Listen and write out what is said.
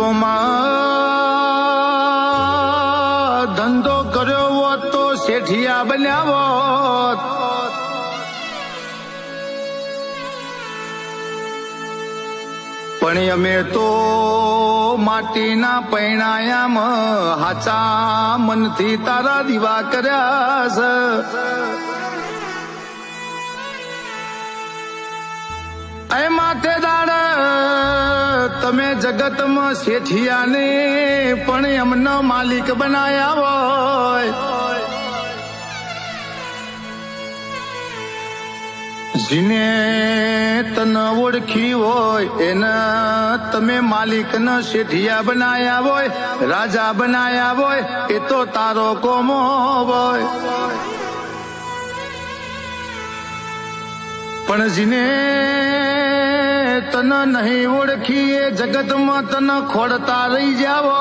ગામમાં ધંધો કર્યો હોત તો શેઠિયા બન્યા હોત પણ અમે તો માટીના પૈણાયામાં હાચા મનથી તારા દીવા કર્યા છે એ માથે દાડ તમે જગતમાં શેઠિયાને પણ એમનો માલિક બનાયા હોય. જીને તન ઓળખી હોય, એના તમે માલિક ન શેઠિયા બનાયા હોય, રાજા બનાયા હોય, એ તો તારો કોમો હોય. પણ જીને તન નહીં ઓળખીએ જગતમાં તન ખોડતા રહી જાવો